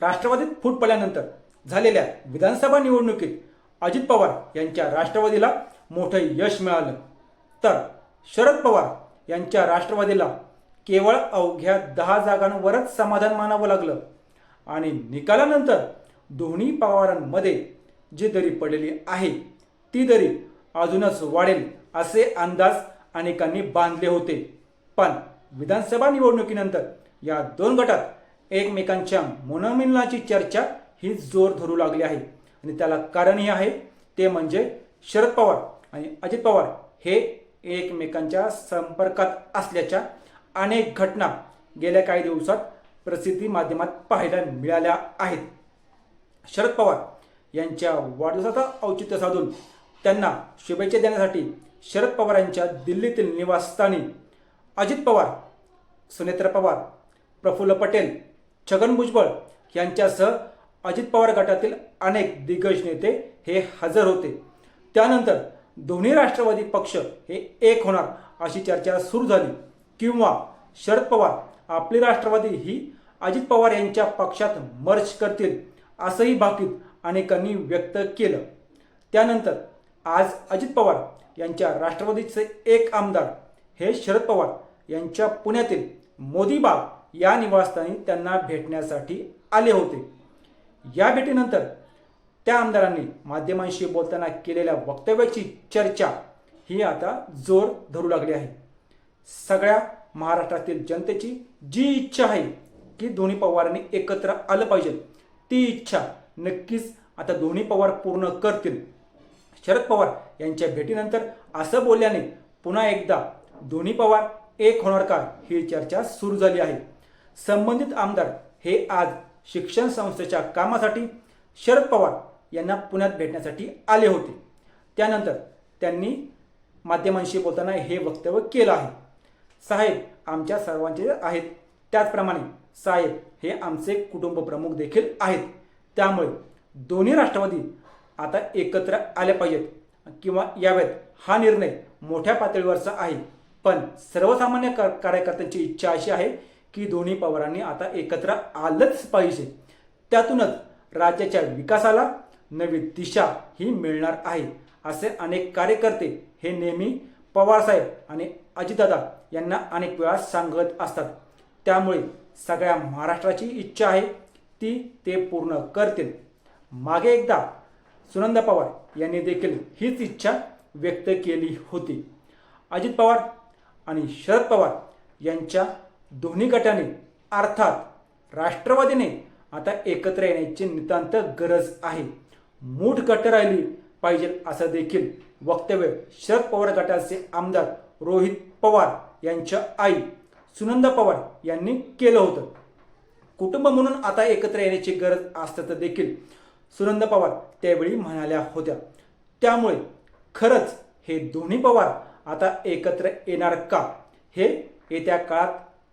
राष्ट्रवादीत फूट पडल्यानंतर झालेल्या विधानसभा निवडणुकीत अजित पवार यांच्या राष्ट्रवादीला मोठं यश मिळालं. तर शरद पवार यांच्या राष्ट्रवादीला केवळ अवघ्या दहा जागांवरच समाधान मानावं लागलं. आणि निकालानंतर दोन्ही पवारांमध्ये जी दरी पडलेली आहे ती दरी अजूनच वाढेल असे अंदाज अनेकांनी बांधले होते. पण विधानसभा निवडणुकीनंतर या दोन गटात एकमेकांच्या मनोमिलनाची चर्चा ही जोर धरू लागली आहे. आणि त्याला कारणही आहे ते म्हणजे शरद पवार आणि अजित पवार हे एकमेकांच्या संपर्कात असल्याच्या अनेक घटना गेल्या काही दिवसात प्रसिद्धी माध्यमात पाहायला मिळाल्या आहेत. शरद पवार यांच्या वाढदिवसाचा औचित्य साधून त्यांना शुभेच्छा देण्यासाठी शरद पवारांच्या दिल्लीतील निवासस्थानी अजित पवार सुनेत्र पवार प्रफुल्ल पटेल छगन भुजबळ यांच्यासह अजित पवार गटातील अनेक दिग्गज नेते हे हजर होते. त्यानंतर दोन्ही राष्ट्रवादी पक्ष हे एक होणार अशी चर्चा सुरू झाली. किंवा शरद पवार आपली राष्ट्रवादी ही अजित पवार यांच्या पक्षात मर्ज करतील असंही भाकीत अनेकांनी व्यक्त केलं. त्यानंतर आज अजित पवार यांच्या राष्ट्रवादीचे एक आमदार हे शरद पवार यांच्या पुण्यातील मोदीबाग या निवासस्थानी त्यांना भेटण्यासाठी आले होते. या भेटीनंतर त्या आमदारांनी माध्यमांशी बोलताना केलेल्या वक्तव्याची चर्चा ही आता जोर धरू लागली आहे. सगळ्या महाराष्ट्रातील जनतेची जी इच्छा आहे की दोन्ही पवारांनी एकत्र आलं पाहिजे ती इच्छा नक्कीच आता दोन्ही पवार पूर्ण करतील. शरद पवार यांच्या भेटीनंतर असं बोलल्याने पुन्हा एकदा दोन्ही पवार एक होणार का ही चर्चा सुरू झाली आहे. संबंधित आमदार हे आज शिक्षण संस्थेच्या कामासाठी शरद पवार यांना पुण्यात भेटण्यासाठी आले होते. त्यानंतर त्यांनी माध्यमांशी बोलताना हे वक्तव्य केलं आहे. साहेब आमच्या सर्वांचे आहेत. त्याचप्रमाणे साहेब हे आमचे कुटुंब प्रमुख देखील आहेत. त्यामुळे दोन्ही राष्ट्रवादी आता एकत्र आल्या पाहिजेत किंवा यावेत हा निर्णय मोठ्या पातळीवरचा आहे. पण सर्वसामान्य कार्यकर्त्यांची इच्छा अशी आहे की दोन्ही पवारांनी आता एकत्र आलंच पाहिजे. त्यातूनच राज्याच्या विकासाला नवी दिशा ही मिळणार आहे असे अनेक कार्यकर्ते हे नेहमी पवारसाहेब आणि अजितदादा यांना अनेक वेळा सांगत असतात. त्यामुळे सगळ्या महाराष्ट्राची इच्छा आहे ती ते पूर्ण करतील. मागे एकदा सुनंदा पवार यांनी देखील हीच इच्छा व्यक्त केली होती. अजित पवार आणि शरद पवार यांच्या दोन्ही गटाने अर्थात राष्ट्रवादीने आता एकत्र येण्याची नितांत गरज आहे. मूठ घट्ट राहिली पाहिजे असं देखील वक्तव्य शरद पवार गटाचे आमदार रोहित पवार यांच्या आई सुनंदा पवार यांनी केलं होतं. कुटुंब म्हणून आता एकत्र येण्याची गरज असतं देखील सुनंदा पवार त्यावेळी म्हणाल्या होत्या. त्यामुळे खरंच हे दोन्ही पवार आता एकत्र येणार का? हे येत्या काळात